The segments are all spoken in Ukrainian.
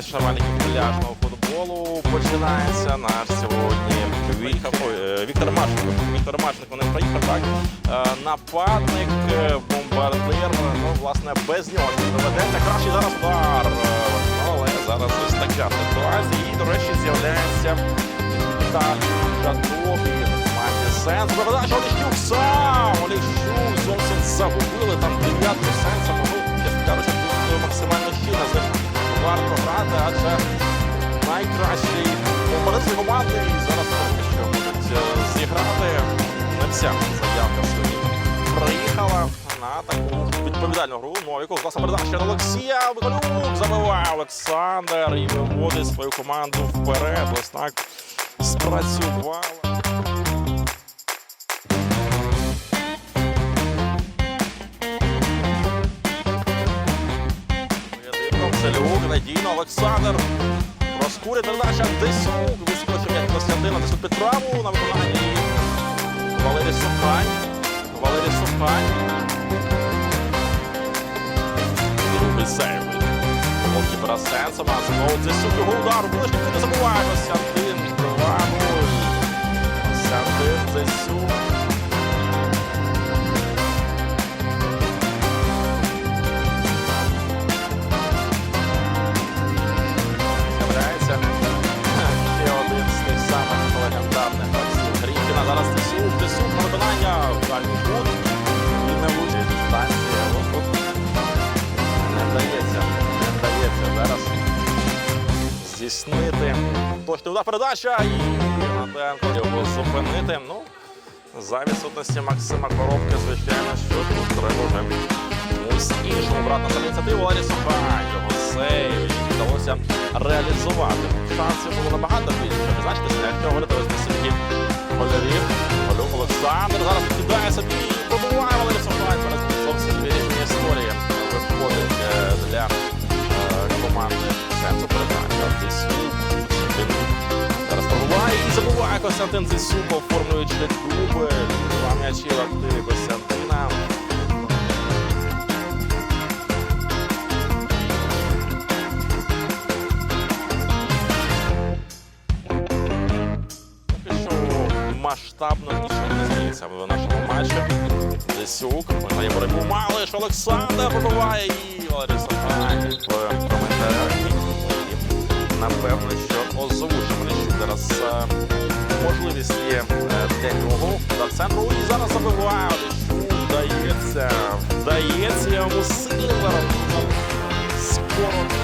Що пляжного футболу починається наш сьогодні е, Віктор Марченко. Віктор Марченко не проїхав, так? Е, Нападник, е, бомбардир, ну, власне, без нього доведеться. Кращий зараз Ну, але зараз ось така ситуація. І, до речі, з'являється Віталій Жадобін. Має сенс. Передача Олещук сам! Олещук зовсім загубили. Там чесно кажучи, тут максимально щільно варто грати, адже найкращий бомбардир команди і зараз поки що е, зіграти. Не вся заявка сьогодні приїхала на таку відповідальну гру. Новіков власна передача на Олексія. Миколюк забиває Олександр і виводить свою команду вперед. Ось так спрацювала. Олександр. Розкурить передача Десюк. Вискочив як Костянтина. Десюк під праву на виконанні. Валерій Сухань. Валерій Сухань. Другий сейв. Голкіпера Сенсова. Знову Десюк його удар. Ближній не забуває. Костянтин. 2-0. Костянтин Десюк. Виконання в. І не влучить станція. Ось не вдається, не вдається зараз здійснити точний удар передача і Гнатенко його зупинити. Ну, за відсутності Максима Коробки, звичайно, що тут треба вже комусь іншому брати на ініціативу. Сухань, його сейв, вдалося реалізувати. Шансів було набагато більше. Знаєте, якщо говорити ось десятки голярів, Голюк Олександр зараз покидає собі і пробуває Валерій Сухань. Зараз зовсім вирішення історії виходить е, для е, команди сенсу передача. Десь Зараз пробуває і забуває Костянтин Зисюк, оформлюючи клуби. Два м'ячі в активі Костянтина. Зміниться в нашому матчі. Зисюк, виграє боротьбу Малиш, Олександр пробиває і Валерій Сахань в коментарях. Напевно, що озвучимо Лещук зараз е, можливість є нього до центру. І зараз забиває Вдається, вдається йому сильно. Скоро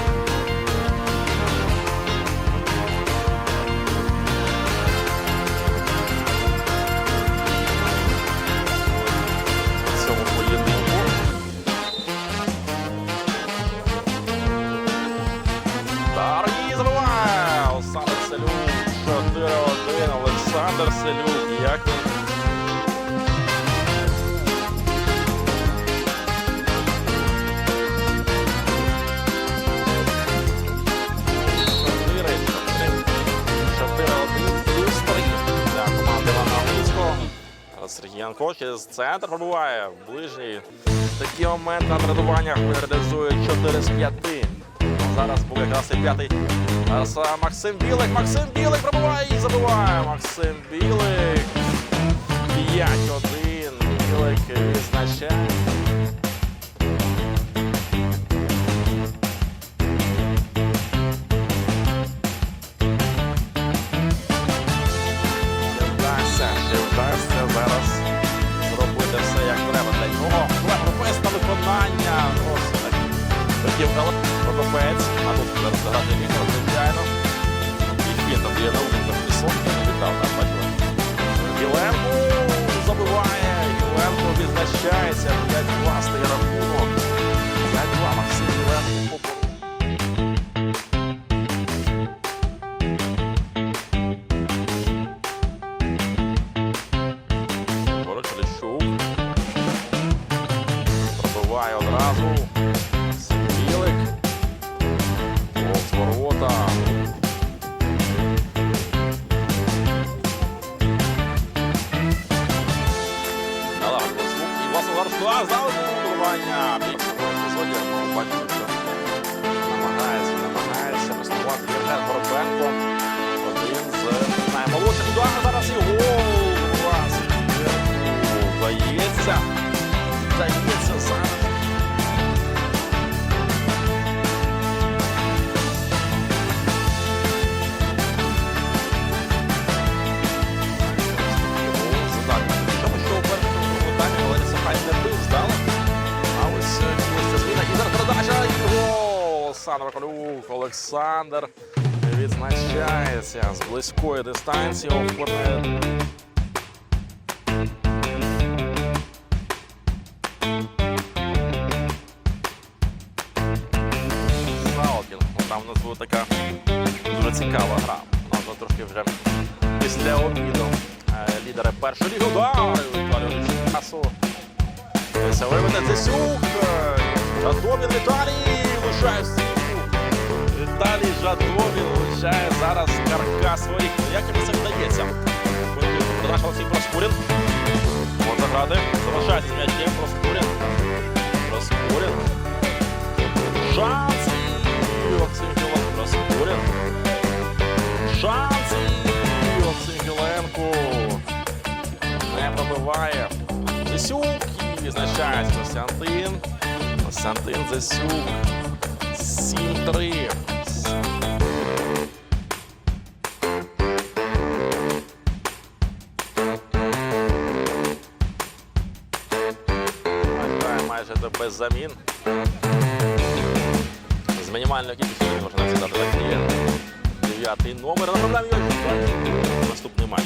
Селюк. Як три для команди Івана Луцького. Зараз Сергієнко через центр пробуває. Ближній. Такі моменти на тренуваннях реалізує 4 з 5. Зараз якраз і п'ятий. Зараз Максим Білик. Максим Білик пробуває і забиває. Максим Білик. 5-1. Білик відзначає. Зараз зробити все як треба для нього. На виконання. Хотів Прокопець, а тут зараз грати мікро, звичайно. І там є наука пісок, не віддав там бачили. Єленко забиває, Єленко відзначається, 5-2 стає рахунок. Гол. Сандра Колюк. Олександр відзначається з близької дистанції. Оформляє. Ну, Там у нас була така дуже цікава гра. Нас трошки вже після обіду. Е, Лідери першої ліги. Удар! Часу. Це виведе Цесюк. Жадобін Віталій лишає Жадобін лишає зараз каркас своїх. Як йому це вдається? Наш Олексій Проскурін. Можна грати. Залишається м'ячем Проскурін. Проскурін. Шанс Оксим Проскурін. Шанс Оксим Філенко. Не пробиває. Зесюк і відзначається Костянтин. Костянтин Зесюк. 7-3. замін. З мінімальною кількістю можна взяти таксіє. Дев'ятий номер. Направляємо його наступний матч.